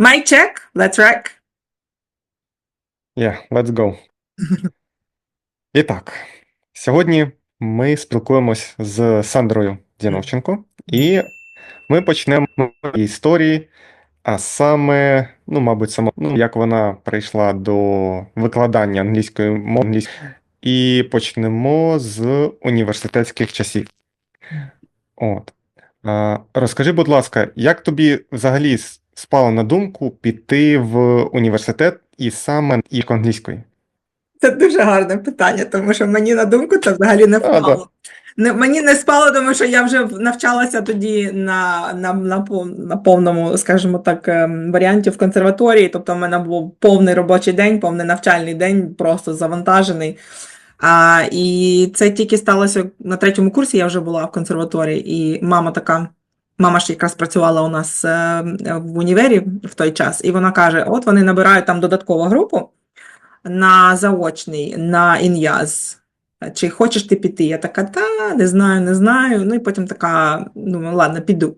Mic check. Let's wreck. Yeah, let's go. І так, сьогодні ми спілкуємось з Сандрою Діновченко, і ми почнемо з історії, а саме, ну, мабуть, само, ну, як вона прийшла до викладання англійської мови, і почнемо з університетських часів. От. Розкажи, будь ласка, як тобі взагалі с- спало на думку піти в університет і саме і англійської? Це дуже гарне питання, тому що мені на думку це взагалі не А, да. впало. Не, мені не спало, тому що я вже навчалася тоді на, на, на, на повному, скажімо так, ем, варіанті в консерваторії. Тобто, в мене був повний робочий день, повний навчальний день, просто завантажений. А, і це тільки сталося на третьому курсі, я вже була в консерваторії, і мама така. Мама ж якраз працювала у нас е, в універі в той час, і вона каже: от вони набирають там додаткову групу на заочний, на ін'яз. Чи хочеш ти піти? Я така, та, не знаю, не знаю. Ну і потім така, думаю, ладно, піду.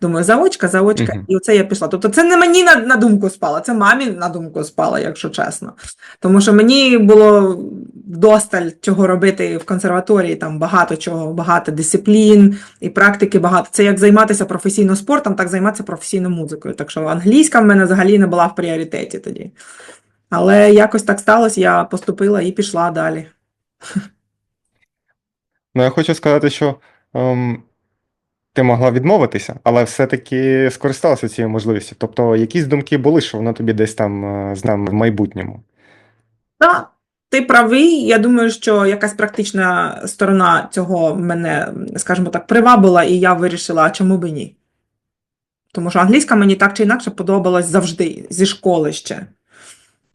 Думаю, заочка, заочка, Мгм. і оце я пішла. Тобто це не мені на, на думку спало, це мамі на думку спало, якщо чесно. Тому що мені було вдосталь чого робити в консерваторії, там багато чого, багато дисциплін і практики багато. Це як займатися професійно спортом, так займатися професійно музикою. Так що англійська в мене взагалі не була в пріоритеті тоді. Але якось так сталося, я поступила і пішла далі. Ну, я хочу сказати, що ем, ти могла відмовитися, але все-таки скористалася цією можливістю. Тобто, якісь думки були, що воно тобі десь там е, з нами в майбутньому. Так, ти правий. Я думаю, що якась практична сторона цього мене, скажімо так, привабила, і я вирішила, а чому би ні. Тому що англійська мені так чи інакше подобалась завжди, зі школи ще.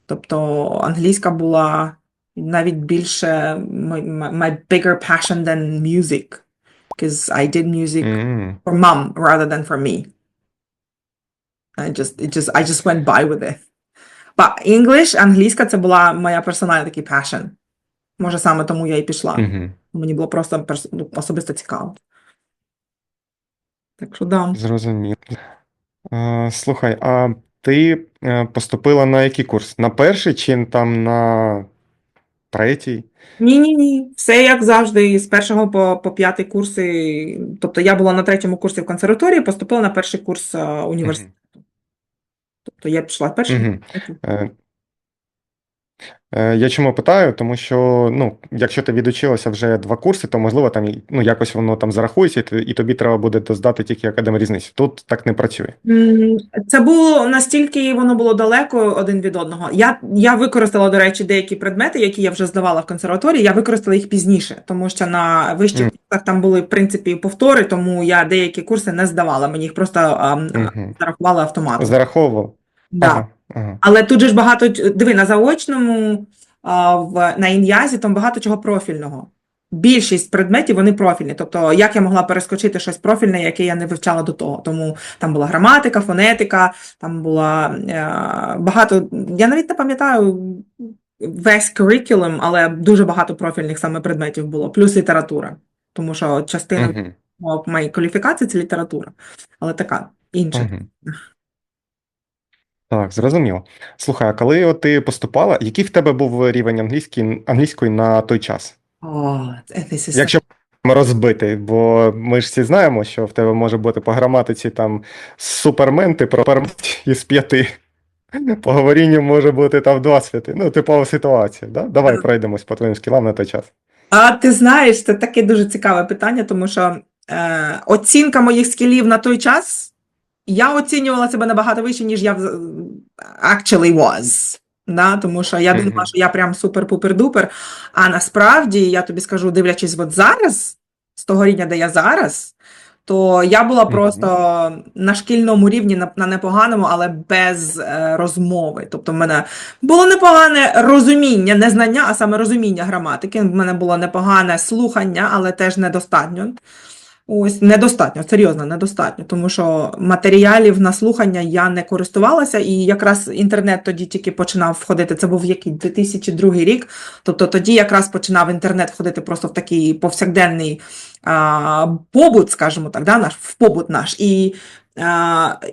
Тобто англійська була навіть більше my, my my bigger passion than music. Because I did music М, for mom rather than for me. I just, it just, I just went by with it. But English, англійська, це була моя персональна такий passion. Може, саме тому я і пішла. мгм. Мені було просто перс- ну, особисто цікаво. Так що да. Зрозумів. Е, слухай, а ти е, поступила на який курс? На перший чи там на третій? Ні, ні, ні. Все як завжди, з першого по, по п'ятий курси. Тобто я була на третьому курсі в консерваторії, поступила на перший курс е, університету. Тобто я пішла перший. Мгм. Е, Я чому питаю? Тому що, ну, якщо ти відучилася вже два курси, то можливо там ну, якось воно там зарахується, і тобі треба буде доздати тільки академ різницю. Тут так не працює. Це було настільки воно було далеко один від одного. Я, я використала, до речі, деякі предмети, які я вже здавала в консерваторії, я використала їх пізніше, тому що на вищих Мгм. курсах там були, в принципі, повтори, тому я деякі курси не здавала, мені їх просто а, м, Мгм. зарахували автоматом. Зараховував. Да. Ага, ага. Але тут же ж багато, диви, на заочному, а, в, на ін'язі там багато чого профільного. Більшість предметів вони профільні. Тобто, як я могла перескочити щось профільне, яке я не вивчала до того. Тому там була граматика, фонетика, там була е, багато. Я навіть не пам'ятаю весь curriculum, але дуже багато профільних саме предметів було, плюс література. Тому що частина Мгм. мого- моєї кваліфікації це література, але така інша. Мгм. Так, зрозуміло. Слухай, а коли от ти поступала, який в тебе був рівень англійської, англійської на той час? О, this is Якщо розбити, бо ми ж всі знаємо, що в тебе може бути по граматиці там супермен, ти із п'яти. По говорінню може бути там два святи. Ну, типова ситуація, да? Давай пройдемось по твоїм скілам на той час. А ти знаєш, це таке дуже цікаве питання, тому що е, оцінка моїх скілів на той час, я оцінювала себе набагато вище, ніж я actually was. Да? Тому що я думала, що я прям супер-пупер-дупер. А насправді, я тобі скажу, дивлячись от зараз, з того рівня, де я зараз, то я була просто на шкільному рівні, на, на непоганому, але без е, розмови. Тобто, в мене було непогане розуміння, не знання, а саме розуміння граматики. В мене було непогане слухання, але теж недостатньо. Ось недостатньо, серйозно, недостатньо, тому що матеріалів на слухання я не користувалася, і якраз інтернет тоді тільки починав входити. Це був який 2002 рік. Тобто тоді якраз починав інтернет входити просто в такий повсякденний а, побут, скажімо так, да, наш в побут наш. І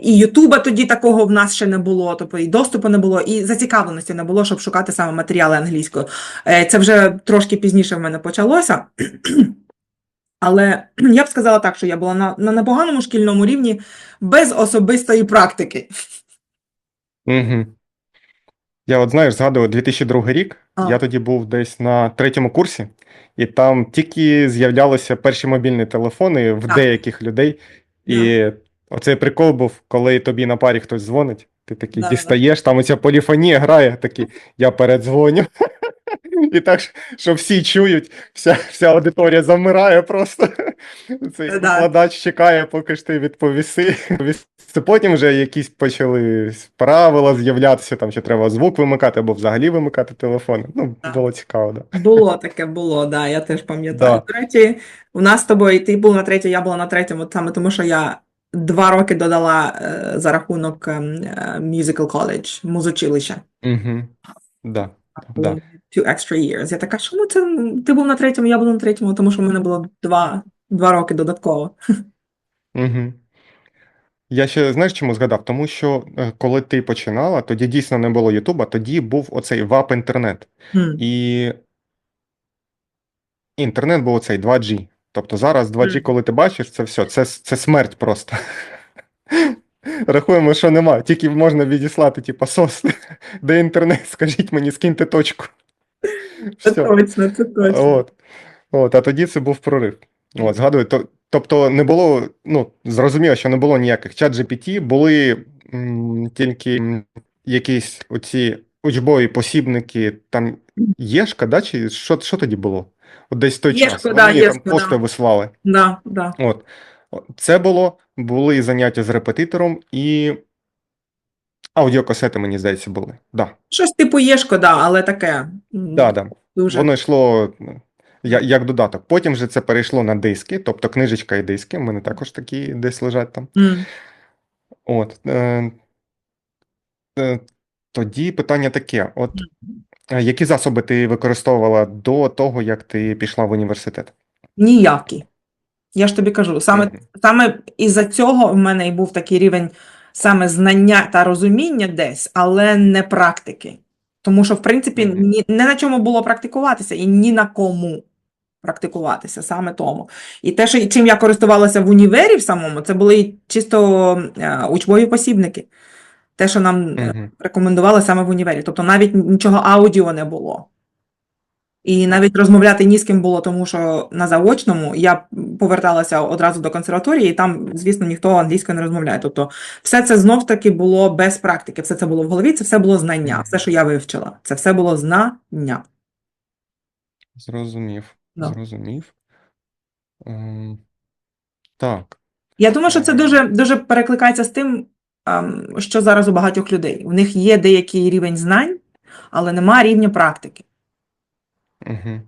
і Ютуба тоді такого в нас ще не було, тобто і доступу не було, і зацікавленості не було, щоб шукати саме матеріали англійською. Е, Це вже трошки пізніше в мене почалося. Але я б сказала так, що я була на, на непоганому шкільному рівні без особистої практики. Угу. Я от знаєш, згадую 2002 рік. А. Я тоді був десь на третьому курсі, і там тільки з'являлися перші мобільні телефони в Так. деяких людей. І оцей прикол був, коли тобі на парі хтось дзвонить, ти такий Да-да-да. дістаєш, там оця поліфонія грає, такий, я передзвоню. І так, що всі чують, вся, вся аудиторія замирає просто. Цей Да. викладач чекає, поки ж ти відповіси. Це Потім вже якісь почали правила з'являтися, там, що треба звук вимикати або взагалі вимикати телефон. Ну, було цікаво, да. Було таке, було, да, я теж пам'ятаю. Да. Речі, у нас з тобою, ти був на третій, я була на третьому, саме тому що я два роки додала е, за рахунок ем, е, Musical College, музучилища. Угу. Да. Да. Two extra years. Я така, чому це ти був на третьому, я була на третьому, тому що в мене було два, два роки додатково. Угу. Я ще знаєш чому згадав? Тому що е, коли ти починала, тоді дійсно не було Ютуба, тоді був оцей ВАП інтернет. Хм. І інтернет був оцей 2G. Тобто зараз 2G, коли ти бачиш, це все, це, це смерть просто. Рахуємо, що нема, тільки можна відіслати, типа, сос. Де інтернет? Скажіть мені, скиньте точку. Це точно, це точно. От. От, а тоді це був прорив. От, згадую, то, тобто не було, ну, зрозуміло, що не було ніяких чат GPT, були м, тільки м, якісь оці учбові посібники, там Єшка, да, чи що, що тоді було? От десь той Єшко, час. да, Вони там Єшко, да. вислали. Да, да. От. Це було, були заняття з репетитором і аудіокасети, мені здається, були. Да. Щось типу Єшко, да, але таке. Да, да. Дуже. Воно йшло ну, як додаток. Потім же це перейшло на диски, тобто книжечка і диски. У мене також такі десь лежать там. М. От. Е, е, тоді питання таке: от які засоби ти використовувала до того, як ти пішла в університет? Ніякі. Я ж тобі кажу, саме, Мгм. саме із-за цього в мене і був такий рівень саме знання та розуміння десь, але не практики. Тому що, в принципі, ні, не на чому було практикуватися і ні на кому практикуватися, саме тому. І те, що чим я користувалася в універі в самому, це були чисто е, учбові посібники. Те, що нам Мгм. рекомендували саме в універі. Тобто навіть нічого аудіо не було. І навіть розмовляти ні з ким було, тому що на заочному я поверталася одразу до консерваторії, і там, звісно, ніхто англійською не розмовляє. Тобто, все це знов таки було без практики, все це було в голові, це все було знання, все, що я вивчила, це все було знання. Зрозумів. Да. Зрозумів. Ем, так. Я думаю, що це дуже, дуже перекликається з тим, що зараз у багатьох людей. У них є деякий рівень знань, але немає рівня практики. Угу.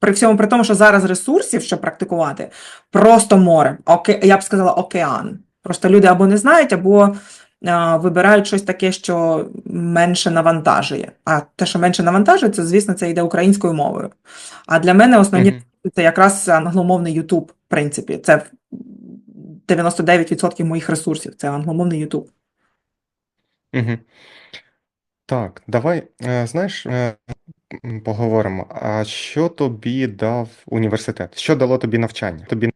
При всьому при тому, що зараз ресурсів, щоб практикувати, просто море. Оке... Я б сказала, океан. Просто люди або не знають, або а, вибирають щось таке, що менше навантажує. А те, що менше навантажує, це, звісно, це йде українською мовою. А для мене основні Мгм. це якраз англомовний YouTube, в принципі. Це 99% моїх ресурсів. Це англомовний YouTube. Так, давай, е, знаєш, е, поговоримо. А що тобі дав університет? Що дало тобі навчання? Тобі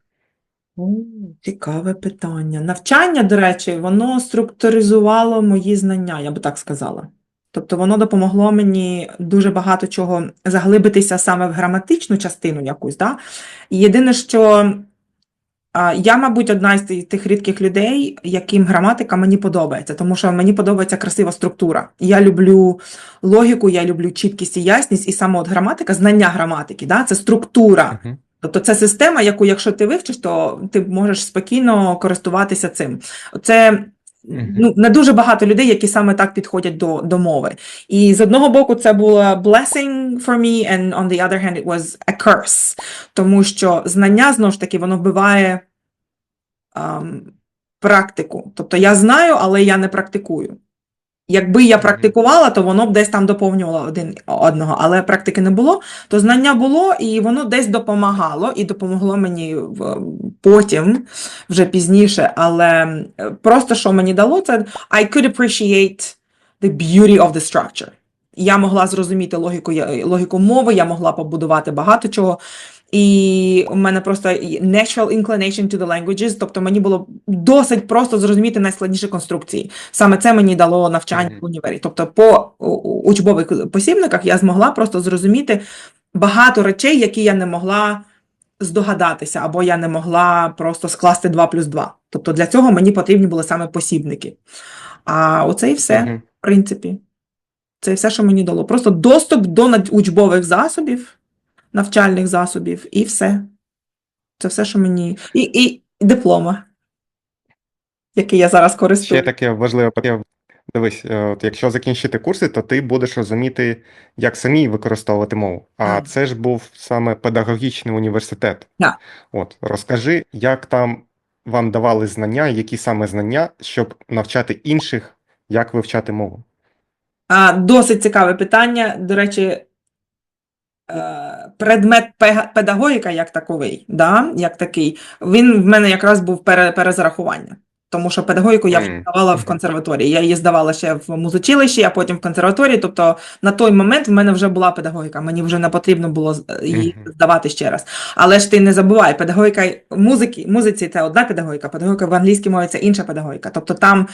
цікаве питання. Навчання, до речі, воно структуризувало мої знання, я би так сказала. Тобто воно допомогло мені дуже багато чого заглибитися саме в граматичну частину якусь. Да? І єдине, що я, мабуть, одна з тих- рідких людей, яким граматика мені подобається, тому що мені подобається красива структура. Я люблю логіку, я люблю чіткість і ясність, і саме от граматика, знання граматики, да? це структура. Угу. Тобто це система, яку, якщо ти вивчиш, то ти можеш спокійно користуватися цим. Це. Ну, не дуже багато людей, які саме так підходять до, до мови. І з одного боку, це було blessing for me, and on the other hand, it was a curse. Тому що знання, знову ж таки, воно вбиває ам, практику. Тобто я знаю, але я не практикую. Якби я практикувала, то воно б десь там доповнювало один одного, але практики не було, то знання було, і воно десь допомагало, і допомогло мені в- потім, вже пізніше. Але просто що мені дало, це I could appreciate the beauty of the structure. Я могла зрозуміти логіку, логіку мови, я могла побудувати багато чого. І у мене просто natural inclination to the languages, тобто мені було досить просто зрозуміти найскладніші конструкції. Саме це мені дало навчання в універі. Тобто, по учбових посібниках я змогла просто зрозуміти багато речей, які я не могла здогадатися, або я не могла просто скласти 2 плюс 2. Тобто для цього мені потрібні були саме посібники. А оце і все, в принципі. Це все, що мені дало. Просто доступ до учбових засобів, навчальних засобів, і все. Це все, що мені. І, і диплома, який я зараз Ще таке важливе питання. Дивись, е, от якщо закінчити курси, то ти будеш розуміти, як самі використовувати мову. А Так. це ж був саме педагогічний університет. Так. От, розкажи, як там вам давали знання, які саме знання, щоб навчати інших, як вивчати мову. А, досить цікаве питання. До речі, предмет педагогіка як таковий, да, як такий, він в мене якраз був пере, перезарахування. Тому що педагогіку я здавала в консерваторії. Я її здавала ще в музичилищі, а потім в консерваторії. Тобто на той момент в мене вже була педагогіка. Мені вже не потрібно було її здавати ще раз. Але ж ти не забувай, педагогіка музики, музиці це одна педагогіка, педагогіка в англійській мові це інша педагогіка. Тобто там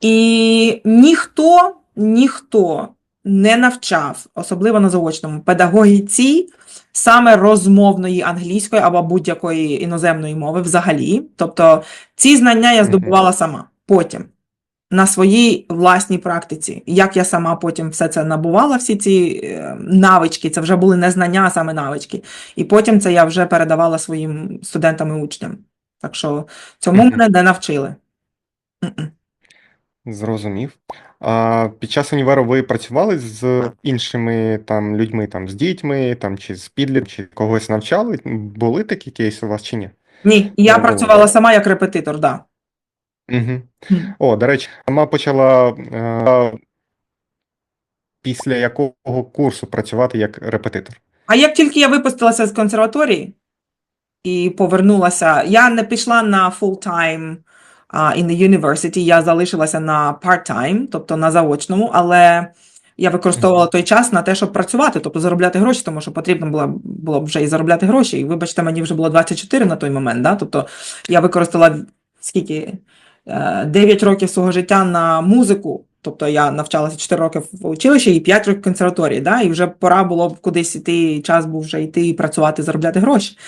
і ніхто, ніхто не навчав, особливо на заочному, педагогіці саме розмовної англійської або будь-якої іноземної мови взагалі. Тобто ці знання я здобувала сама потім. На своїй власній практиці, як я сама потім все це набувала, всі ці е, навички, це вже були не знання, а саме навички. І потім це я вже передавала своїм студентам і учням. Так що цьому мене не навчили. Зрозумів. А під час універу ви працювали з іншими там людьми, там з дітьми, там чи з підлітками, чи когось навчали? Були такі кейси у вас чи ні? Ні, я Не працювала було. сама як репетитор, да. Угу. О, до речі, сама почала е, після якого курсу працювати як репетитор? А як тільки я випустилася з консерваторії і повернулася, я не пішла на uh, in the university, я залишилася на part-time, тобто на заочному, але я використовувала той час на те, щоб працювати, тобто заробляти гроші, тому що потрібно було, було вже і заробляти гроші. І вибачте, мені вже було 24 на той момент, да? тобто я використала скільки? Е, 9 років свого життя на музику. Тобто я навчалася 4 роки в училищі і 5 років в консерваторії, да? і вже пора було б кудись іти, час був вже йти і працювати, заробляти гроші.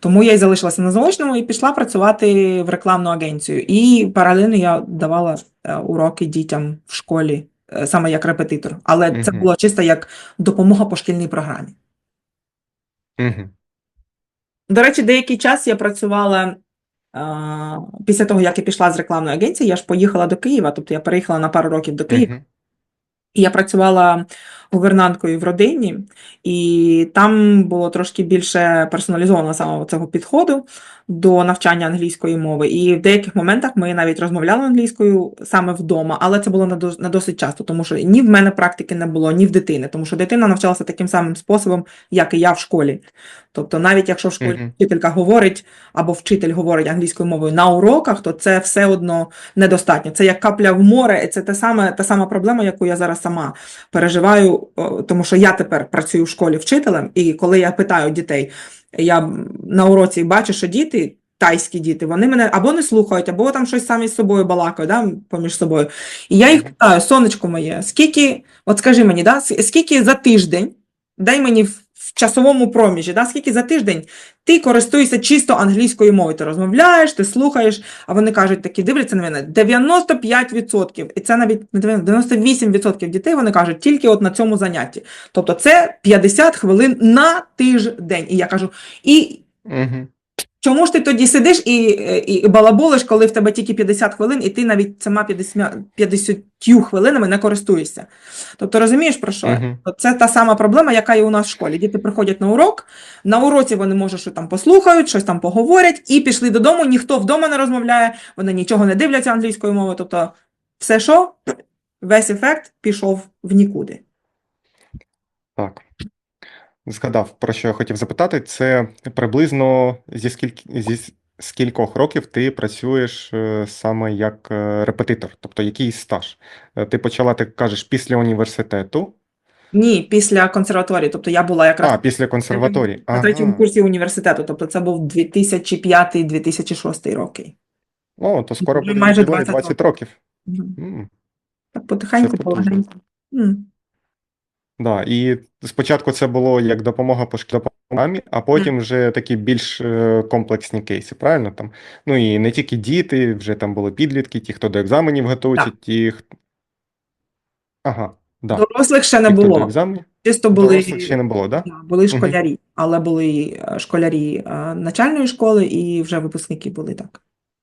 Тому я й залишилася на заочному і пішла працювати в рекламну агенцію. І паралельно я давала е, уроки дітям в школі, е, саме як репетитор. Але це було чисто як допомога по шкільній програмі. Угу. До речі, деякий час я працювала після того, як я пішла з рекламної агенції, я ж поїхала до Києва, тобто я переїхала на пару років до Києва. Угу. І я працювала гувернанткою в родині, і там було трошки більше персоналізовано самого цього підходу до навчання англійської мови. І в деяких моментах ми навіть розмовляли англійською саме вдома, але це було не досить часто, тому що ні в мене практики не було, ні в дитини, тому що дитина навчалася таким самим способом, як і я в школі. Тобто, навіть якщо в школі Мгм. вчителька говорить або вчитель говорить англійською мовою на уроках, то це все одно недостатньо. Це як капля в море, це та сама, та сама проблема, яку я зараз сама переживаю, тому що я тепер працюю в школі вчителем, і коли я питаю дітей, я на уроці бачу, що діти. Тайські діти, вони мене або не слухають, або там щось самі з собою балакають, да, поміж собою. І я їх питаю, сонечко моє, скільки, от скажи мені, да, скільки за тиждень, дай мені часовому проміжі, да, скільки за тиждень ти користуєшся чисто англійською мовою, ти розмовляєш, ти слухаєш, а вони кажуть такі, дивляться на мене, 95%, і це навіть не 90, 98% дітей, вони кажуть, тільки от на цьому занятті. Тобто це 50 хвилин на тиждень. І я кажу, і Угу. Чому ж ти тоді сидиш і, і, і балаболиш, коли в тебе тільки 50 хвилин, і ти навіть сама 50, 50 хвилинами не користуєшся? Тобто розумієш про що? Мгм. От Це та сама проблема, яка є у нас в школі. Діти приходять на урок, на уроці вони може що там послухають, щось там поговорять, і пішли додому, ніхто вдома не розмовляє, вони нічого не дивляться англійською мовою. Тобто, все що? весь ефект пішов в нікуди. Так. Згадав, про що я хотів запитати. Це приблизно зі скільки зі скількох років ти працюєш е, саме як е, репетитор, тобто який стаж? Е, Ти почала, ти кажеш, після університету, Ні, після консерваторії. Тобто я була якраз а після консерваторії. на третьому Ага. курсі університету. Тобто це був 2005-2006 роки. О, то скоро Вже буде майже 20 20 років. Мгм. М, Так потихеньку. М. Да. І спочатку це було як допомога по шкільній а потім вже такі більш е, комплексні кейси, правильно? Там, ну і не тільки діти, вже там були підлітки, ті, хто до екзаменів готуються, Так. ті, хто... Ага, да. Дорослих ще не Ті, до було. екзаменів. Чисто були, Дорослих ще не було, да? да, були школярі, але були е, школярі е, начальної школи і вже випускники були так.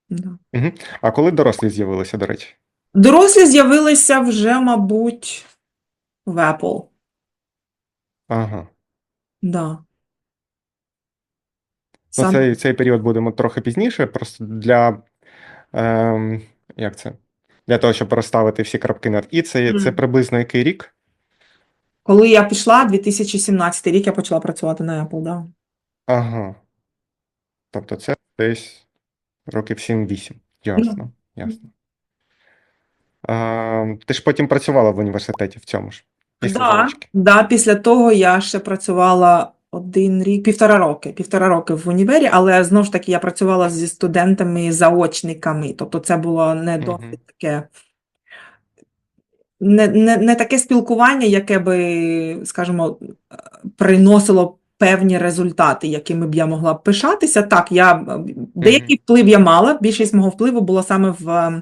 Да. Угу. А коли дорослі з'явилися, до речі? Дорослі з'явилися вже, мабуть, в Apple. Ага. Да. Ну, Сам... цей, цей період будемо трохи пізніше, просто для, ем, як це? Для того, щоб розставити всі крапки над І, це, це Мгм. приблизно який рік? Коли я пішла, 2017 рік я почала працювати на Apple, да. Ага. Тобто це десь років 7-8. Ясно, ясно. А, ти ж потім працювала в університеті в цьому ж, після Да, да, після того я ще працювала один рік, півтора роки, півтора роки в універі, але знову ж таки я працювала зі студентами-заочниками. Тобто це було не Мгм. досить таке, не, не, не таке спілкування, яке би, скажімо, приносило певні результати, якими б я могла б пишатися. Так, я деякий вплив я мала. Більшість мого впливу було саме в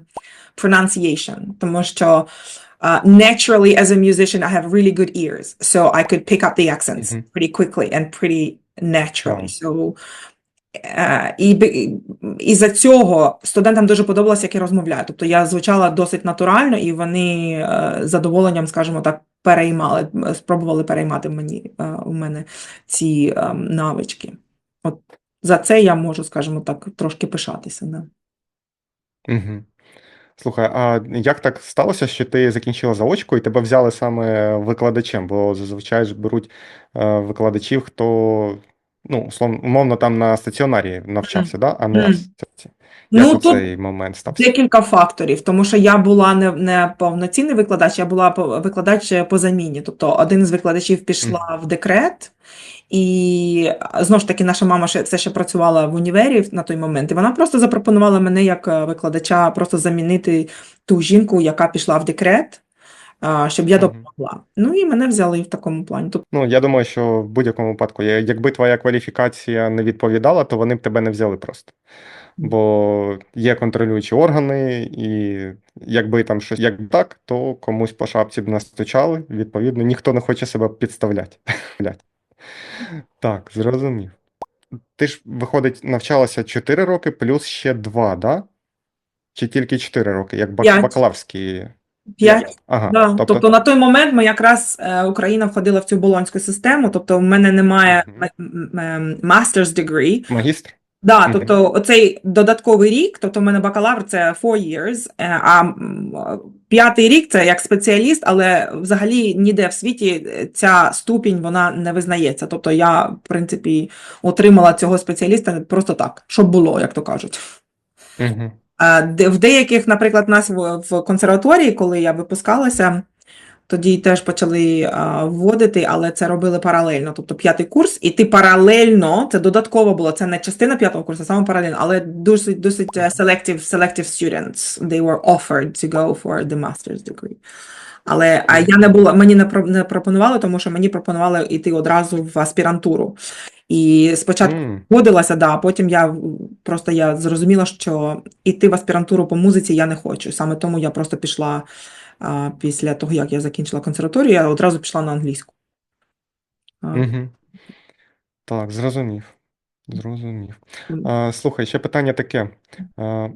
pronunciation, тому що uh, naturally as a musician I have really good ears, so I could pick up the accents Мгм. pretty quickly and pretty naturally. So, е, і, і за цього студентам дуже подобалося, як я розмовляю. Тобто я звучала досить натурально, і вони з задоволенням, скажімо так, переймали, спробували переймати мені е, у мене ці е, навички. От за це я можу, скажімо так, трошки пишатися. Да. Угу. Слухай, а як так сталося, що ти закінчила заочку і тебе взяли саме викладачем? Бо зазвичай ж беруть е, викладачів, хто, ну, условно, умовно, там на стаціонарі навчався, да? а не Мгм. асоціації. Як Ну, тут оцей момент стався? Декілька факторів, тому що я була не, не повноцінний викладач, я була викладач по заміні. Тобто один з викладачів пішла в декрет, і знову ж таки наша мама ще все ще працювала в універі на той момент. І вона просто запропонувала мене як е, викладача просто замінити ту жінку, яка пішла в декрет, щоб я допомогла. Ну і мене взяли в такому плані. Тобто, Ну, я думаю, що в будь-якому випадку, якби твоя кваліфікація не відповідала, то вони б тебе не взяли просто. Бо є контролюючі органи, і якби там щось як так, то комусь по шапці б настучали. Відповідно, ніхто не хоче себе підставляти. Так, зрозумів. Ти ж, виходить, навчалася 4 роки плюс ще 2, да? Чи тільки 4 роки, як бак- П'ять. бакалаврські? п'ять Ага, Да, тобто, тобто на той момент ми якраз е, Україна входила в цю болонську систему, тобто в мене немає Мгм. м- м- м- master's degree. магістр? Да, тобто оцей додатковий рік, тобто в мене бакалавр це four years, е, а п'ятий рік це як спеціаліст, але взагалі ніде в світі е, ця ступінь вона не визнається. Тобто я, в принципі, отримала цього спеціаліста просто так, щоб було, як то кажуть. Угу. В деяких, наприклад, нас в консерваторії, коли я випускалася, тоді теж почали а, вводити, але це робили паралельно. Тобто п'ятий курс, і ти паралельно, це додатково було, це не частина п'ятого курсу, саме паралельно, але досить досить е, selective, selective students. They were offered to go for the master's degree. Але а я не була, мені не, про- не пропонували, тому що мені пропонували йти одразу в аспірантуру. І спочатку М, Погодилася, да, а потім я просто я зрозуміла, що йти в аспірантуру по музиці я не хочу. Саме тому я просто пішла після того, як я закінчила консерваторію, я одразу пішла на англійську. Угу. Так, зрозумів. Зрозумів. А, слухай, ще питання таке. А,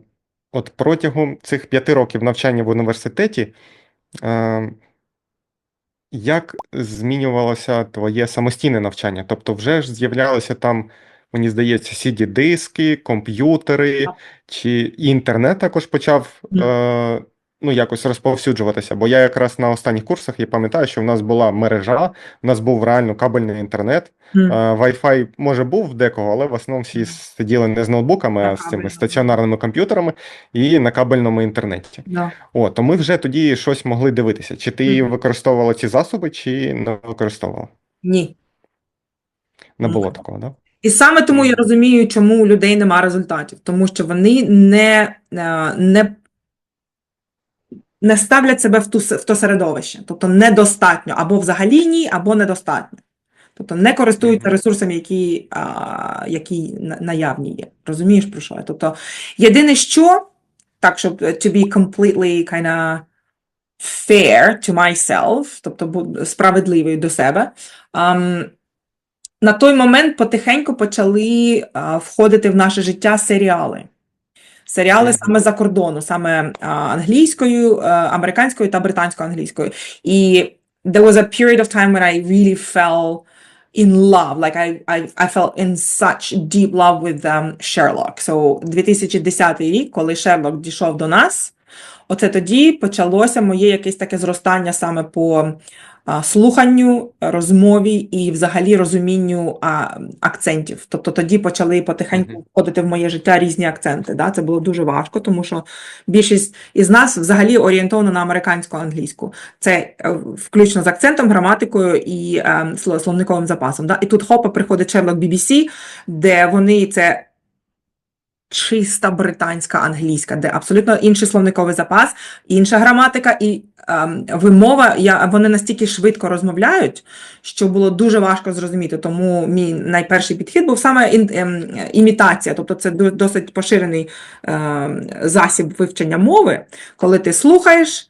от протягом цих п'яти років навчання в університеті, а, як змінювалося твоє самостійне навчання? Тобто, вже ж з'являлися там, мені здається, CD-диски, комп'ютери, чи інтернет також почав е, ну, якось розповсюджуватися. Бо я якраз на останніх курсах я пам'ятаю, що в нас була мережа, в нас був реально кабельний інтернет. Е, Wi-Fi, може, був в декого, але в основному всі сиділи не з ноутбуками, а з цими стаціонарними комп'ютерами і на кабельному інтернеті. Да. О, то ми вже тоді щось могли дивитися. Чи ти Мгм. використовувала ці засоби, чи не використовувала? Ні. Не було Ну, такого, да? І саме тому я розумію, чому у людей нема результатів, тому що вони не, е, не, не ставлять себе в, ту, в то середовище, тобто недостатньо, або взагалі ні, або недостатньо. Тобто не користуються ресурсами, які, а, які на- наявні є. Розумієш про що? я? Тобто, єдине, що так, щоб е, to be completely kinda fair to myself, тобто справедливою до себе. ам, на той момент потихеньку почали а, входити в наше життя серіали. Серіали саме за кордону, саме англійською, американською та британсько-англійською. І there was a period of time when I really fell in love, like I, I, I fell in such deep love with um, Sherlock. So 2010 рік, коли Шерлок дійшов до нас, оце тоді почалося моє якесь таке зростання саме по слуханню, розмові і взагалі розумінню а, акцентів. Тобто тоді почали потихеньку входити в моє життя різні акценти. Да? Це було дуже важко, тому що більшість із нас взагалі орієнтовано на американську англійську. Це е, включно з акцентом, граматикою і е, словниковим запасом. Да? І тут хопа приходить Sherlock BBC, де вони це чиста британська англійська, де абсолютно інший словниковий запас, інша граматика і ем, вимова. Я, вони настільки швидко розмовляють, що було дуже важко зрозуміти. Тому мій найперший підхід був саме ем, імітація, тобто це досить поширений ем, засіб вивчення мови, коли ти слухаєш,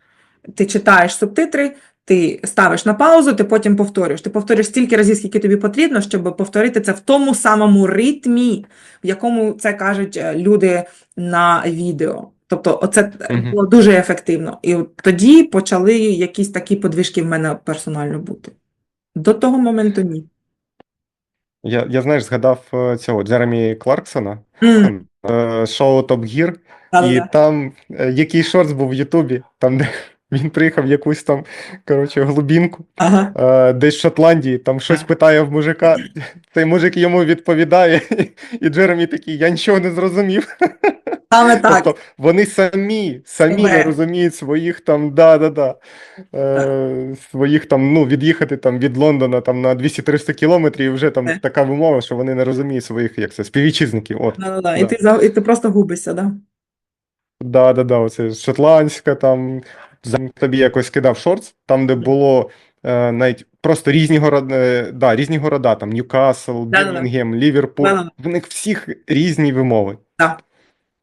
ти читаєш субтитри. Ти ставиш на паузу, ти потім повторюєш. Ти повторюєш стільки разів, скільки тобі потрібно, щоб повторити це в тому самому ритмі, в якому це кажуть е, люди на відео. Тобто, оце Мгм. було дуже ефективно. І от тоді почали якісь такі подвижки в мене персонально бути. До того моменту ні. Я, я знаєш, згадав е, цього Джеремі Кларксона, е, шоу Топ Гір, і там який шортс був в Ютубі, там де він приїхав в якусь там коротше, глубінку, Ага. е, десь в Шотландії, там щось питає в мужика, цей мужик йому відповідає, і Джеремі такий, я нічого не зрозумів. Саме так. Тобто вони самі, самі не розуміють своїх там, да, да, да, е, своїх там, ну, від'їхати там від Лондона там на 200-300 кілометрів, і вже там Так. така вимова, що вони не розуміють своїх, як це, співвітчизників. От. Да-да-да. І, ти, і ти просто губишся, да? Да, да, да, оце шотландська, там тобі якось кидав шортс, там, де було е, навіть просто різні города, е, да, різні города, там Ньюкасл. Бірмінгем, Ліверпуль, в них всіх різні вимови. Да.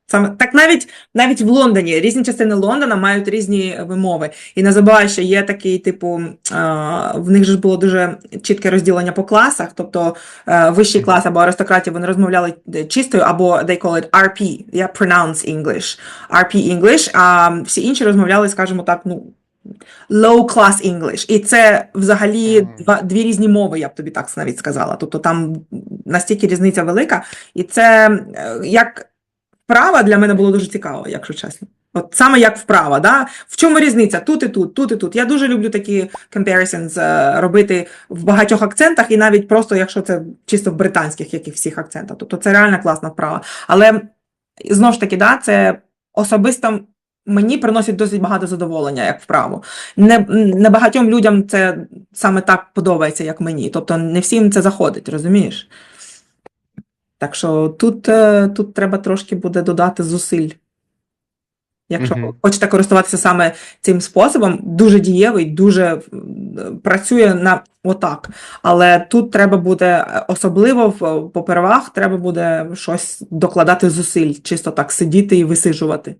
Саме так навіть навіть в Лондоні різні частини Лондона мають різні вимови. І не забувай, що є такий, типу, в них ж було дуже чітке розділення по класах, тобто е, вищий клас або аристократів вони розмовляли е, чистою, або they call it RP, yeah, pronounce English, RP English, а всі інші розмовляли, скажімо так, ну, low class English. І це взагалі два, дві різні мови, я б тобі так навіть сказала. Тобто там настільки різниця велика, і це е, як вправа для мене було дуже цікаво, якщо чесно. От саме як вправа, да? В чому різниця? Тут і тут, тут і тут. Я дуже люблю такі comparisons е, робити в багатьох акцентах, і навіть просто, якщо це чисто в британських яких всіх акцентах. Тобто це реально класна вправа. Але знову ж таки, да, це особисто мені приносить досить багато задоволення як вправу. Не, не багатьом людям це саме так подобається, як мені. Тобто не всім це заходить, розумієш? Так що тут, е, тут треба трошки буде додати зусиль. Якщо Мгм. хочете користуватися саме цим способом, дуже дієвий, дуже працює на отак. Але тут треба буде, е, особливо в попервах, треба буде щось докладати зусиль, чисто так сидіти і висиджувати.